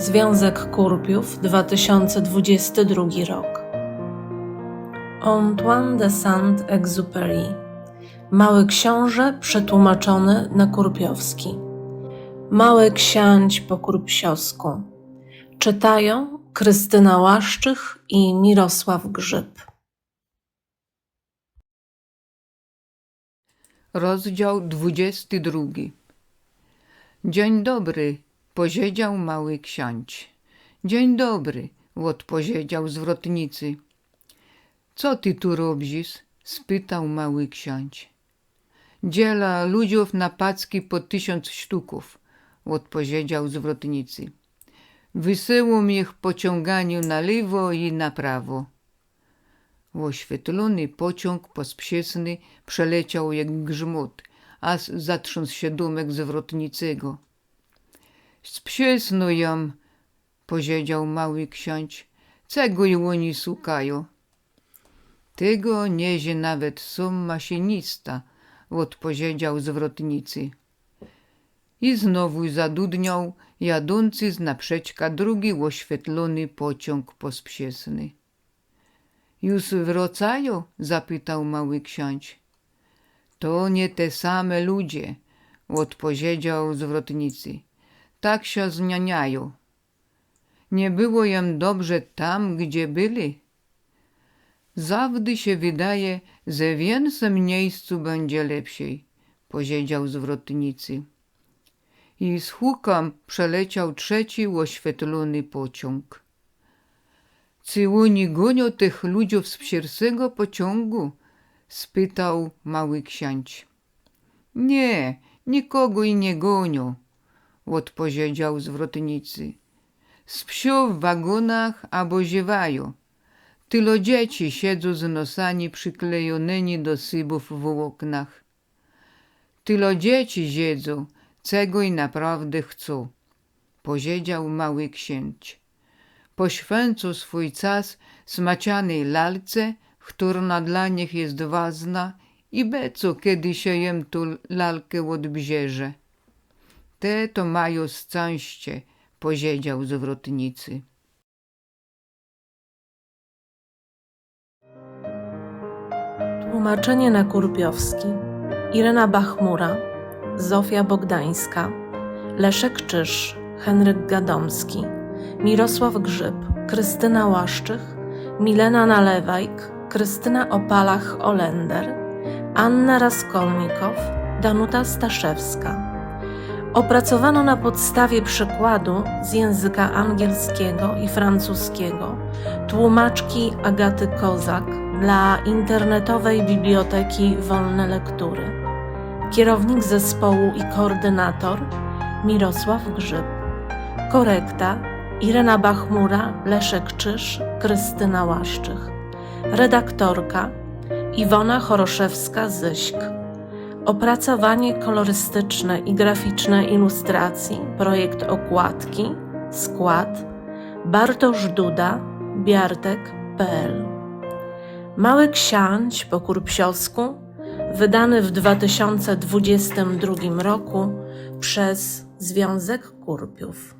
Związek Kurpiów 2022 rok. Antoine de Saint-Exupéry Mały książę przetłumaczony na kurpiowski. Mały ksiądź po kurpsiosku. Czytają Krystyna Łaszczych i Mirosław Grzyb. Rozdział 22. Dzień dobry, powiedział mały ksiądz. Dzień dobry, odpowiedział zwrotnicy. Co ty tu robisz? spytał mały ksiądz. Dziela ludziów na packi po tysiąc sztuków, odpowiedział zwrotnicy. Wysyłam ich po ciąganiu na lewo i na prawo. Oświetlony pociąg pospieszny przeleciał jak grzmot, aż zatrząsł się domek zwrotnicego. Spieszno jam, powiedział mały ksiądz, czego i oni szukają? Tego nie wie nawet sam maszynista, odpowiedział zwrotnicy. I znowu zadudniał jadący z naprzeczka drugi oświetlony pociąg pospieszny. Już wracają? zapytał mały ksiądz. To nie te same ludzie, odpowiedział zwrotnicy. Tak się zmieniają. Nie było im dobrze tam, gdzie byli. Zawdy się wydaje, że w miejscu będzie lepiej, powiedział zwrotnicy. I z hukiem przeleciał trzeci oświetlony pociąg. Czy oni gonią tych ludziów z pierwszego pociągu? spytał mały ksiądz. Nie, nikogo i nie gonią, odpowiedział zwrotnicy. Spsią w wagonach albo ziewają. Tylo dzieci siedzą z nosami przyklejonymi do szybów w oknach. Tylo dzieci siedzą, czego i naprawdę chcą, powiedział mały księć poświęcą swój czas smacianej lalce, która dla nich jest ważna i beco, kiedy się jem tu lalkę odbierze. Te to mają szczęście, powiedział zwrotnicy. Tłumaczenie na kurpiowski. Irena Bachmura, Zofia Bogdańska, Leszek Czyż, Henryk Gadomski, Mirosław Grzyb, Krystyna Łaszczych, Milena Nalewajk, Krystyna Opalach-Olender, Anna Raskolnikow, Danuta Staszewska. Opracowano na podstawie przykładu z języka angielskiego i francuskiego tłumaczki Agaty Kozak dla internetowej biblioteki Wolne Lektury. Kierownik zespołu i koordynator Mirosław Grzyb. Korekta Irena Bachmura, Leszek Czyż, Krystyna Łaszczych. Redaktorka Iwona Choroszewska-Zyśk. Opracowanie kolorystyczne i graficzne ilustracji, projekt okładki, skład. Bartosz Duda, biartek.pl Mały Ksiądź po kurpsiosku, wydany w 2022 roku przez Związek Kurpiów.